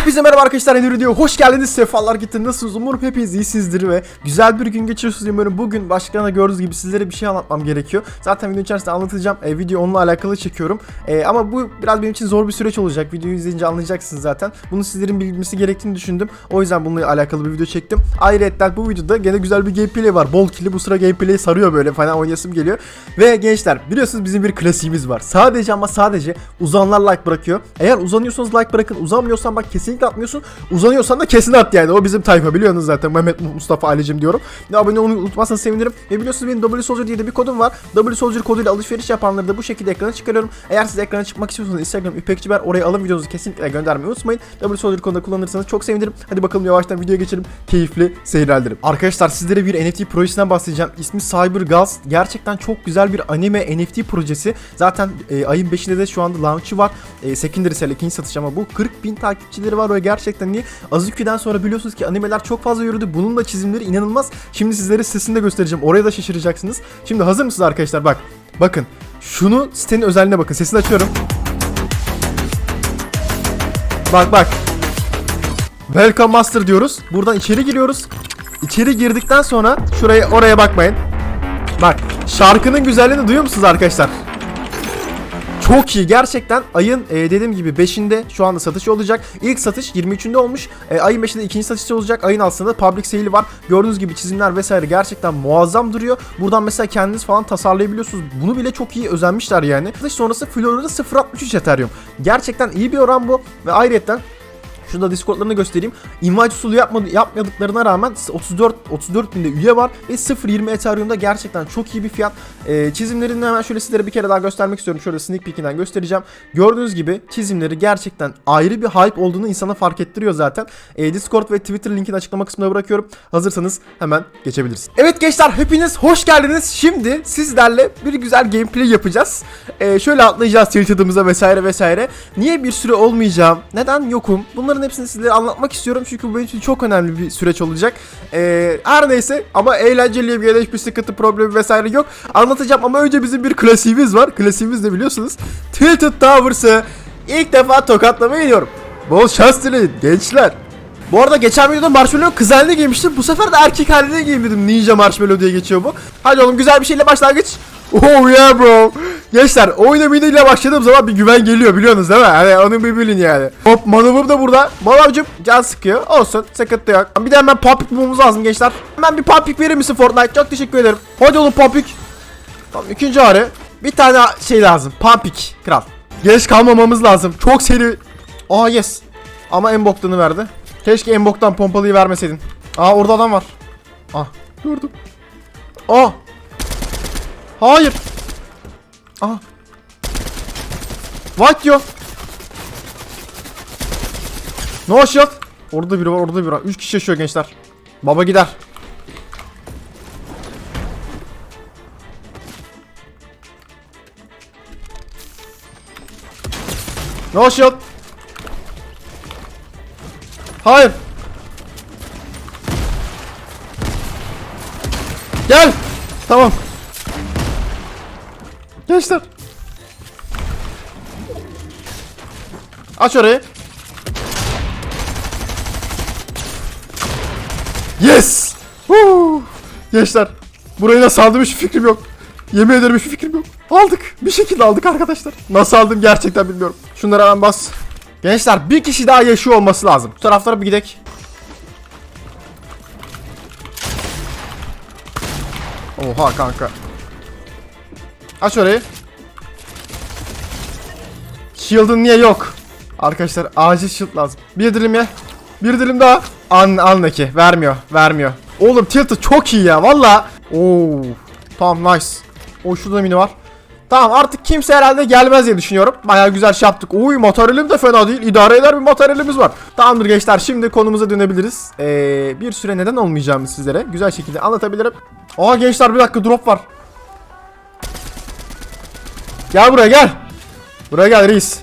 Hepinize merhaba arkadaşlar yeni video hoş geldiniz sefalar getirin nasılsınız? Umarım hepiniz iyisinizdir ve güzel bir gün geçiriyorsunuz. Umarım bugün başlıklarına gördüğünüz gibi sizlere bir şey anlatmam gerekiyor. Zaten video içerisinde anlatacağım e, video onunla alakalı çekiyorum. E, ama bu biraz benim için zor bir süreç olacak. Videoyu izleyince anlayacaksınız zaten. Bunu sizlerin bilmesi gerektiğini düşündüm. O yüzden bununla alakalı bir video çektim. Ayrıca bu videoda gene güzel bir gameplay var. Bol kili bu sıra gameplay sarıyor böyle. Falan oynayasım geliyor. Ve gençler biliyorsunuz bizim bir klasiğimiz var. Sadece ama sadece uzanlar like bırakıyor. Eğer uzanıyorsanız like bırakın. Uzanmıyorsan bak kesinlikle atmıyorsun. Uzanıyorsan da kesin at yani. O bizim tayfa biliyorsunuz zaten. Mehmet Mustafa Alicim diyorum. Ve abone olmayı unutmazsanız sevinirim. Ve biliyorsunuz benim W Soldier diye de bir kodum var. W Soldier koduyla alışveriş yapanları da bu şekilde ekrana çıkarıyorum. Eğer siz ekrana çıkmak istiyorsanız Instagram İpekçiber oraya alın videonuzu kesinlikle göndermeyi unutmayın. W Soldier kodunu kullanırsanız çok sevinirim. Hadi bakalım yavaştan videoya geçelim. Keyifli seyirler dilerim. Arkadaşlar sizlere bir NFT projesinden bahsedeceğim. İsmi Cyber Girls. Gerçekten çok güzel bir anime NFT projesi. Zaten e, ayın 5'inde de şu anda launch'ı var. E, secondary sale ikinci satış ama bu 40 bin takipçileri var ve gerçekten iyi. Azuki'den sonra biliyorsunuz ki animeler çok fazla yürüdü. Bunun da çizimleri inanılmaz. Şimdi sizlere sitesini de göstereceğim. Oraya da şaşıracaksınız. Şimdi hazır mısınız arkadaşlar? Bak. Bakın. Şunu sitenin özelliğine bakın. Sesini açıyorum. Bak bak. Welcome Master diyoruz. Buradan içeri giriyoruz. İçeri girdikten sonra şuraya oraya bakmayın. Bak şarkının güzelliğini duyuyor musunuz arkadaşlar? Çok iyi gerçekten ayın e, dediğim gibi 5'inde şu anda satışı olacak. İlk satış 23'ünde olmuş. E, ayın 5'inde ikinci satışı olacak. Ayın altında public sale'i var. Gördüğünüz gibi çizimler vesaire gerçekten muazzam duruyor. Buradan mesela kendiniz falan tasarlayabiliyorsunuz. Bunu bile çok iyi özenmişler yani. Satış sonrası Florida 0.63 Ethereum. Gerçekten iyi bir oran bu ve ayrıyetten Şurada Discord'larını göstereyim. Invite usulü yapmadı, yapmadıklarına rağmen 34 34 binde üye var ve 0.20 Ethereum'da gerçekten çok iyi bir fiyat. Ee, çizimlerini hemen şöyle sizlere bir kere daha göstermek istiyorum. Şöyle sneak peek'inden göstereceğim. Gördüğünüz gibi çizimleri gerçekten ayrı bir hype olduğunu insana fark ettiriyor zaten. Ee, Discord ve Twitter linkini açıklama kısmına bırakıyorum. Hazırsanız hemen geçebiliriz. Evet gençler hepiniz hoş geldiniz. Şimdi sizlerle bir güzel gameplay yapacağız. Ee, şöyle atlayacağız tilted'ımıza vesaire vesaire. Niye bir süre olmayacağım? Neden yokum? Bunların hepsini sizlere anlatmak istiyorum çünkü bu benim için çok önemli bir süreç olacak. Ee, her neyse ama eğlenceli bir hiçbir sıkıntı problemi vesaire yok. Anlatacağım ama önce bizim bir klasiğimiz var. Klasiğimiz de biliyorsunuz. Tilted Towers'ı ilk defa tokatlamaya gidiyorum. Bol şans dileyin gençler. Bu arada geçen videoda Marshmallow kız haline giymiştim. Bu sefer de erkek haline giyeyim dedim. Ninja Marshmallow diye geçiyor bu. Hadi oğlum güzel bir şeyle başlangıç. Oh yeah bro. Gençler oyuna miniyle başladığım zaman bir güven geliyor biliyorsunuz değil mi? Hani onu bir bilin yani. Hop manavım da burada. Manavcım can sıkıyor. Olsun sıkıntı yok. Bir de hemen papik bulmamız lazım gençler. Hemen bir papik verir misin Fortnite? Çok teşekkür ederim. Hadi oğlum papik. Tamam ikinci ağrı. Bir tane şey lazım. Pampik kral. Geç kalmamamız lazım. Çok seri. Aa yes. Ama en boktanı verdi. Keşke en boktan pompalıyı vermeseydin. Aa orada adam var. Ah gördüm. Aa. Hayır. Aa. What yo? No shot. Orada biri var, orada biri var. 3 kişi yaşıyor gençler. Baba gider. No shot. Hayır. Gel. Tamam. Gençler. Aç orayı. Yes. Woo. Gençler. Burayı nasıl aldım hiç fikrim yok. Yemin ederim hiç fikrim yok. Aldık. Bir şekilde aldık arkadaşlar. Nasıl aldım gerçekten bilmiyorum. Şunlara hemen bas. Gençler bir kişi daha yaşıyor olması lazım. Bu taraflara bir gidek. Oha kanka. Aç orayı. Shield'ın niye yok? Arkadaşlar acil shield lazım. Bir dilim ye. Bir dilim daha. An anlaki vermiyor. Vermiyor. Oğlum tilted çok iyi ya valla. Oo. Tamam nice. O şurada mini var. Tamam artık kimse herhalde gelmez diye düşünüyorum. Baya güzel şey yaptık. Uy materyalim de fena değil. İdare eder bir materyalimiz var. Tamamdır gençler şimdi konumuza dönebiliriz. Ee, bir süre neden olmayacağımı sizlere güzel şekilde anlatabilirim. Aa gençler bir dakika drop var. Gel buraya gel. Buraya gel reis.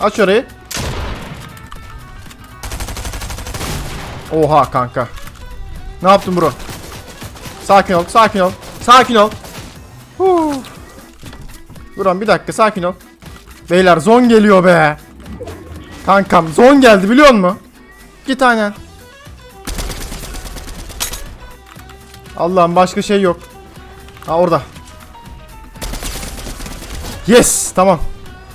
Aç orayı. Oha kanka. Ne yaptın bro? Sakin ol, sakin ol. Sakin ol. Huu. Buram bir dakika sakin ol. Beyler zon geliyor be. Kankam zon geldi biliyor musun? Git aynen. Allah'ım başka şey yok. Ha orada. Yes tamam.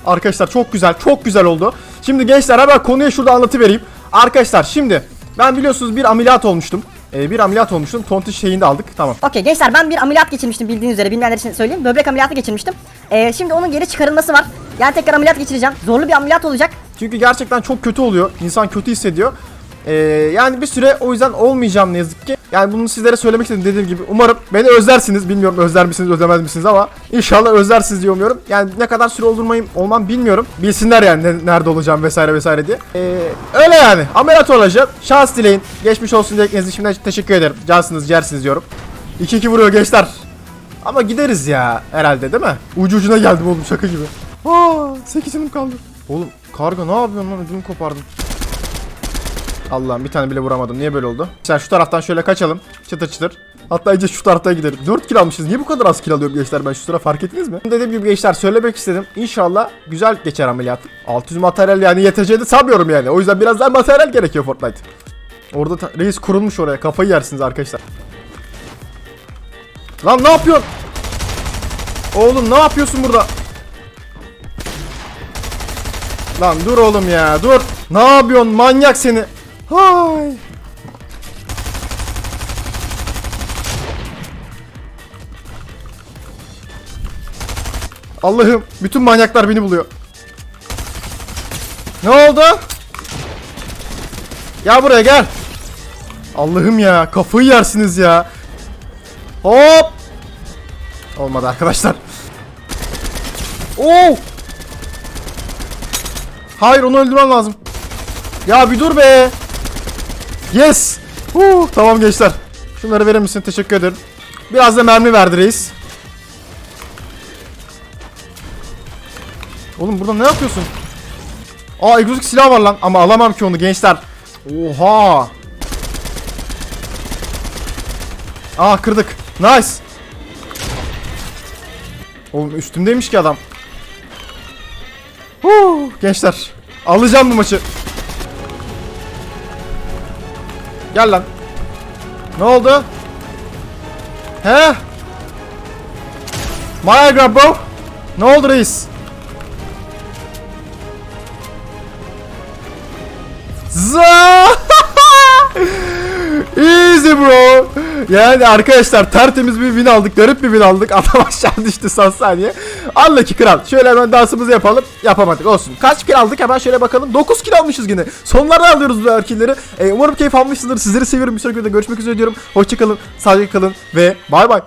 Arkadaşlar çok güzel çok güzel oldu. Şimdi gençler hemen konuyu şurada anlatıvereyim. Arkadaşlar şimdi ben biliyorsunuz bir ameliyat olmuştum. Ee, bir ameliyat olmuştum. Tontiş şeyini de aldık. Tamam. Okey gençler ben bir ameliyat geçirmiştim bildiğiniz üzere bilmeyenler için söyleyeyim. Böbrek ameliyatı geçirmiştim. Ee, şimdi onun geri çıkarılması var. Yani tekrar ameliyat geçireceğim. Zorlu bir ameliyat olacak. Çünkü gerçekten çok kötü oluyor. İnsan kötü hissediyor. Ee, yani bir süre o yüzden olmayacağım ne yazık ki. Yani bunu sizlere söylemek istedim dediğim gibi. Umarım beni özlersiniz. Bilmiyorum özler misiniz özlemez misiniz ama inşallah özlersiniz diye umuyorum. Yani ne kadar süre oldurmayım olmam bilmiyorum. Bilsinler yani ne- nerede olacağım vesaire vesaire diye. Ee, öyle yani. Ameliyat olacağım. Şans dileyin. Geçmiş olsun dilekleriniz şimdiden teşekkür ederim. Cansınız ciğersiniz diyorum. 2-2 vuruyor gençler. Ama gideriz ya herhalde değil mi? Ucu ucuna geldim oğlum şaka gibi. Aa, 8 yanım kaldı. Oğlum karga ne yapıyorsun lan ödümü kopardın. Allah'ım bir tane bile vuramadım. Niye böyle oldu? Sen şu taraftan şöyle kaçalım. Çıtır çıtır. Hatta iyice şu taraftan gidelim. 4 kill almışız. Niye bu kadar az kill alıyorum gençler ben şu sıra fark ettiniz mi? Dediğim gibi gençler söylemek istedim. İnşallah güzel geçer ameliyat. 600 materyal yani yeteceğini sanmıyorum yani. O yüzden biraz daha materyal gerekiyor Fortnite. Orada reis kurulmuş oraya. Kafayı yersiniz arkadaşlar. Lan ne yapıyorsun? Oğlum ne yapıyorsun burada? Lan dur oğlum ya dur. Ne yapıyorsun manyak seni? Hay. Allah'ım bütün manyaklar beni buluyor. Ne oldu? Gel buraya gel. Allah'ım ya kafayı yersiniz ya. Hop. Olmadı arkadaşlar. Oo. Hayır onu öldürmem lazım. Ya bir dur be. Yes. Huu, tamam gençler. Şunları verir misin? Teşekkür ederim. Biraz da mermi verdi reis. Oğlum burada ne yapıyorsun? Aa egzotik silah var lan ama alamam ki onu gençler. Oha. Aa kırdık. Nice. Oğlum üstümdeymiş ki adam. Huu, gençler. Alacağım bu maçı. Gel lan. Ne oldu? He? Grab bro. Ne oldu reis? Za! Easy bro. Yani arkadaşlar tertemiz bir win aldık. Garip bir win aldık. Adam aşağı düştü son saniye. Anla ki kral. Şöyle hemen dansımızı yapalım. Yapamadık olsun. Kaç kill aldık hemen şöyle bakalım. 9 kill almışız yine. Sonlarda alıyoruz bu erkilleri. Ee, umarım keyif almışsınızdır. Sizleri seviyorum. Bir sonraki videoda görüşmek üzere diyorum. Hoşçakalın. Sağlıklı kalın. Ve bay bay.